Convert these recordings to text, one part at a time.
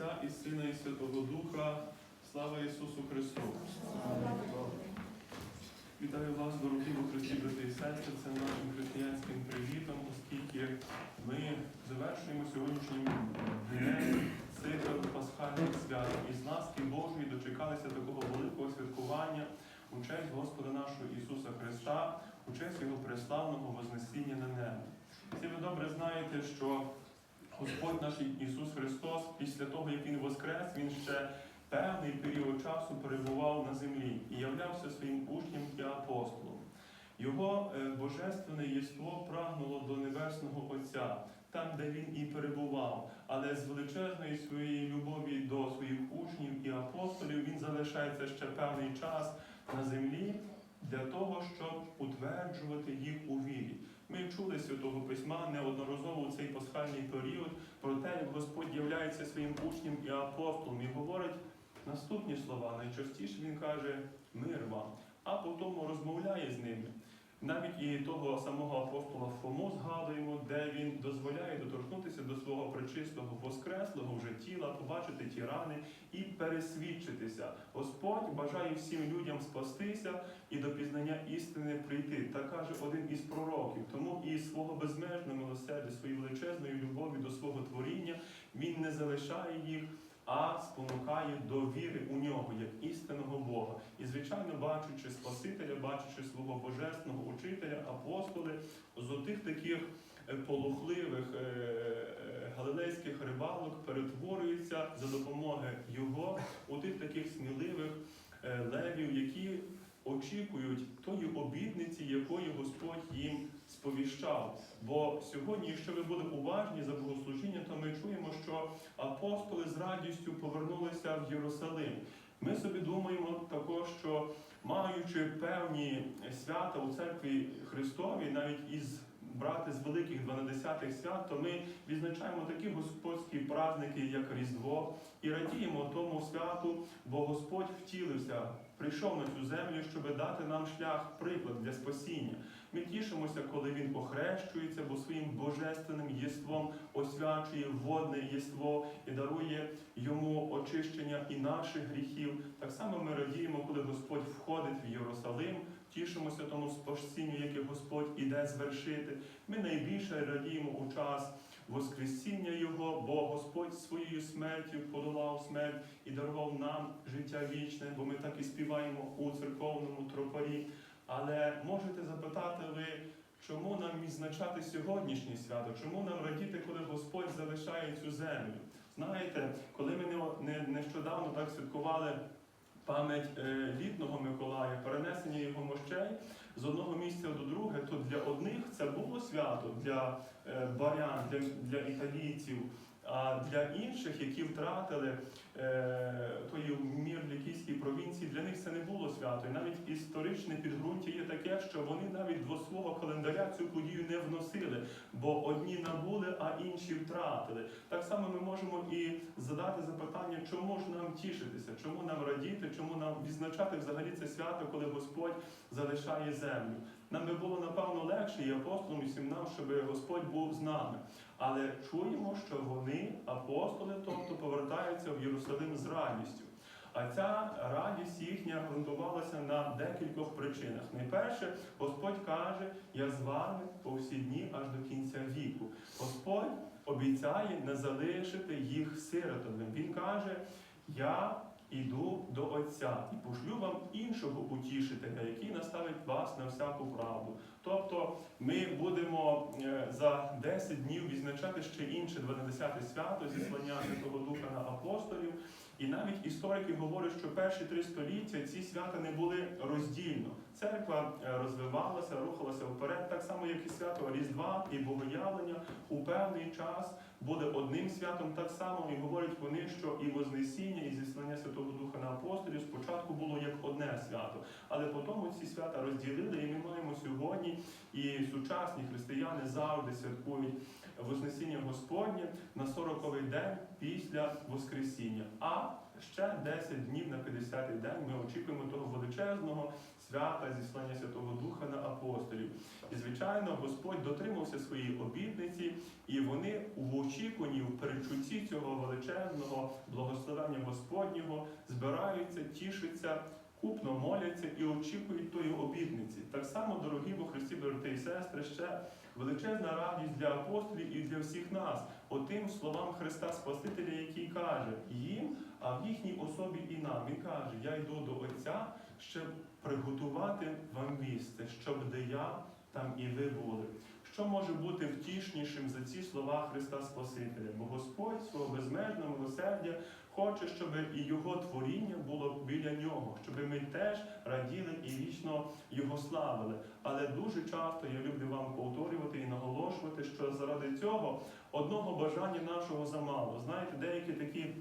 Отця і Сина, і Святого Духа. Слава Ісусу Христу! Вітаю вас, дорогі у Христі, брати і сестри. Це нашим християнським привітом, оскільки ми завершуємо сьогоднішнім днем цикл пасхальних свят. І з ласки Божої дочекалися такого великого святкування у честь Господа нашого Ісуса Христа, у честь Його преславного Вознесіння на небо. Всі ви добре знаєте, що Господь наш Ісус Христос, після того, як Він воскрес, Він ще певний період часу перебував на землі і являвся своїм учням і апостолом. Його е, божественне єство прагнуло до Небесного Отця, там, де він і перебував, але з величезної своєї любові до своїх учнів і апостолів він залишається ще певний час на землі для того, щоб утверджувати їх у вірі. Ми чули Святого Письма неодноразово у цей пасхальний період про те, як Господь являється своїм учнем і апостолом і говорить наступні слова. Найчастіше він каже мир вам, а потім розмовляє з ними. Навіть і того самого апостола Фому згадуємо, де він дозволяє доторкнутися до свого пречистого воскреслого вже тіла, побачити ті рани і пересвідчитися. Господь бажає всім людям спастися і до пізнання істини прийти. Так каже один із пророків. Тому і свого безмежного милосердя, своєї величезної любові до свого творіння він не залишає їх. А спонукає до віри у нього як істинного Бога. І, звичайно, бачучи Спасителя, бачучи свого божественного учителя, апостоли, з отих таких е, полохливих е, е, галилейських рибалок перетворюються за допомогою його у тих таких сміливих левів, які очікують тої обітниці, якої Господь їм сповіщав. Бо сьогодні, якщо ви будете уважні за богослужіння, то ми чуємо, що апостоли з радістю повернулися в Єрусалим. Ми собі думаємо також, що маючи певні свята у церкві Христовій, навіть із брати з великих 12 свят, то ми відзначаємо такі господські праздники, як Різдво, і радіємо тому святу, бо Господь втілився, прийшов на цю землю, щоб дати нам шлях, приклад для спасіння. Ми тішимося, коли він охрещується, бо своїм божественним єством освячує водне єство і дарує йому очищення і наших гріхів. Так само ми радіємо, коли Господь входить в Єрусалим, тішимося тому спасінню, яке Господь іде звершити. Ми найбільше радіємо у час. Воскресіння Його, бо Господь своєю смертю подолав смерть і дарував нам життя вічне, бо ми так і співаємо у церковному тропарі. Але можете запитати ви, чому нам відзначати сьогоднішнє свято? Чому нам радіти, коли Господь залишає цю землю? Знаєте, коли ми не, не, нещодавно так святкували пам'ять е, літного Миколая, перенесення його мощей з одного місця до другого, то для одних це було свято для е, барян, для, для італійців. А для інших, які втратили е, той мір Лікійській провінції, для них це не було свято. І навіть історичне підґрунтя є таке, що вони навіть до свого календаря цю подію не вносили, бо одні набули, а інші втратили. Так само ми можемо і задати запитання, чому ж нам тішитися, чому нам радіти, чому нам відзначати взагалі це свято, коли Господь залишає землю. Нам би було напевно легше і апостолам, і всім нам, щоб Господь був з нами. Але чуємо, що вони, апостоли, тобто повертаються в Єрусалим з радістю. А ця радість їхня ґрунтувалася на декількох причинах. Найперше, Господь каже: Я з вами по всі дні аж до кінця віку. Господь обіцяє не залишити їх сиротами. Він каже: Я іду до Отця і пошлю вам іншого утішителя, який наставить вас на всяку правду. Тобто ми будемо е, за 10 днів відзначати ще інше 12 свято зіслання Святого Духа на апостолів. І навіть історики говорять, що перші три століття ці свята не були роздільно. Церква е, розвивалася, рухалася вперед, так само, як і свято Різдва і Богоявлення у певний час буде одним святом, так само і говорять вони, що і Вознесіння, і зіслання Святого Духа на апостолів спочатку було як одне свято, але потім ці свята розділили, і ми маємо сьогодні, і сучасні християни завжди святкують Вознесіння Господнє на 40-й день після Воскресіння. А ще 10 днів на 50-й день ми очікуємо того величезного свята зіслання Святого Духа на апостолів. І, звичайно, Господь дотримався своєї обітниці, і вони в очікуванні, в перечутті цього величезного благословення Господнього збираються, тішаться, купно моляться і очікують тої обітниці. Так само, дорогі во Христі, брати і сестри, ще величезна радість для апостолів і для всіх нас, отим словам Христа Спасителя, який каже їм, а в їхній особі і нам. Він каже: Я йду до Отця, щоб приготувати вам місце, щоб де я, там і ви були. Що може бути втішнішим за ці слова Христа Спасителя? Бо Господь свого безмежного милосердя хоче, щоб і його творіння було біля нього, щоб ми теж раділи і вічно його славили. Але дуже часто я люблю вам повторювати і наголошувати, що заради цього одного бажання нашого замало. Знаєте, деякі такі.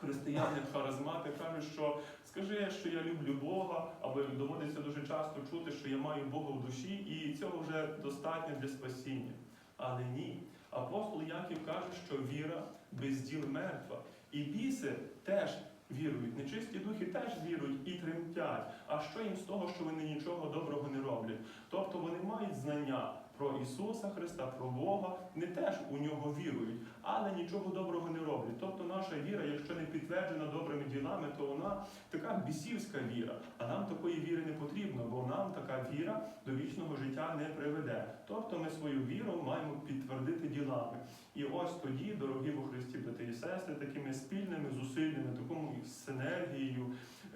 Християни, харизмати кажуть, що скажи, що я люблю Бога, або доводиться дуже часто чути, що я маю Бога в душі, і цього вже достатньо для спасіння. Але ні. Апостол Яків каже, що віра без діл мертва. І біси теж вірують, нечисті духи теж вірують і тремтять. А що їм з того, що вони нічого доброго не роблять? Тобто вони мають знання про Ісуса Христа, про Бога, вони теж у нього вірують, але нічого доброго не роблять. Тобто наша віра, якщо не підтверджена добрими ділами, то вона така бісівська віра. А нам такої віри не потрібно, бо нам така віра до вічного життя не приведе. Тобто ми свою віру маємо підтвердити ділами. І ось тоді, дорогі во Христі, брати і сестри, такими спільними зусиллями, такому синергією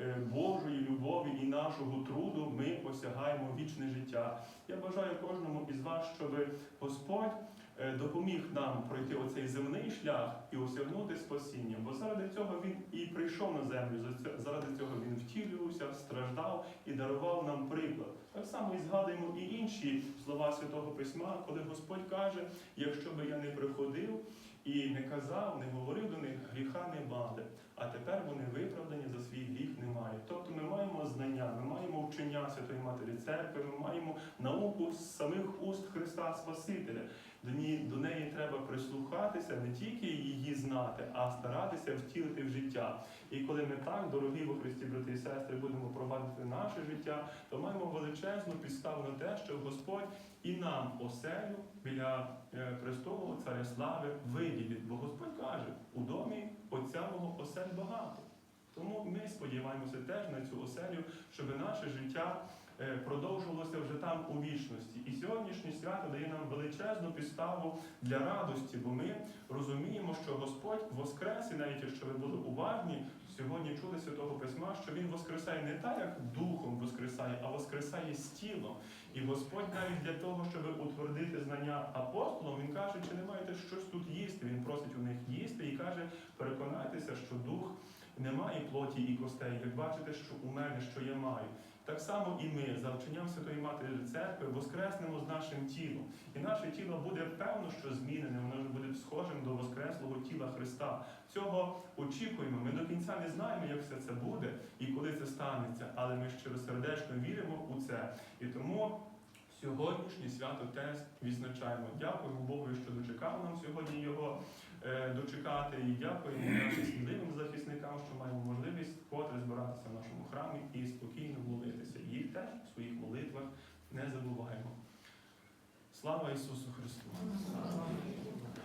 е, Божої любові і нашого труду ми осягаємо вічне життя. Я бажаю кожному із вас, щоб Господь е, допоміг нам пройти оцей земний шлях і осягнути спасіння. Бо заради цього він і прийшов на землю. Заради цього він втілювався, страждав і дарував нам приклад. Так само і згадуємо і інші слова Святого Письма, коли Господь каже: якщо би я не приходив і не казав, не говорив до них, гріха не мали. А тепер вони виправдані за свій гріх немає. Тобто ми маємо знання, ми маємо Святої Матері Церкви, ми маємо науку з самих уст Христа Спасителя. До неї, до неї треба прислухатися, не тільки її знати, а старатися втілити в життя. І коли ми так, дорогі во Христі, брати і сестри, будемо провадити наше життя, то маємо величезну підставу на те, що Господь і нам оселю біля е, престолу царя слави виділить. Бо Господь каже, у домі Отця мого осель багато. Тому ми сподіваємося теж на цю оселю, щоб наше життя е, продовжувалося вже там у вічності. І сьогоднішнє свято дає нам величезну підставу для радості, бо ми розуміємо, що Господь воскрес, і навіть якщо ви були уважні, сьогодні чули Святого Письма, що Він воскресає не так, як духом воскресає, а воскресає з тілом. І Господь навіть для того, щоб утвердити знання апостолам, він каже, чи не маєте щось тут їсти. Він просить у них їсти і каже, переконайтеся, що дух не має плоті і костей, як бачите, що у мене, що я маю. Так само і ми, за вченням Святої Матері Церкви, воскреснемо з нашим тілом. І наше тіло буде певно, що змінене, воно буде схожим до воскреслого тіла Христа. Цього очікуємо. Ми до кінця не знаємо, як все це буде і коли це станеться, але ми щиросердечно віримо у це. І тому сьогоднішнє свято теж відзначаємо. Дякуємо Богу, що дочекав нам сьогодні дочекати і дякуємо нашим сміливим захисникам, що маємо можливість вкотре збиратися в нашому храмі і спокійно молитися. Їх теж в своїх молитвах не забуваємо. Слава Ісусу Христу!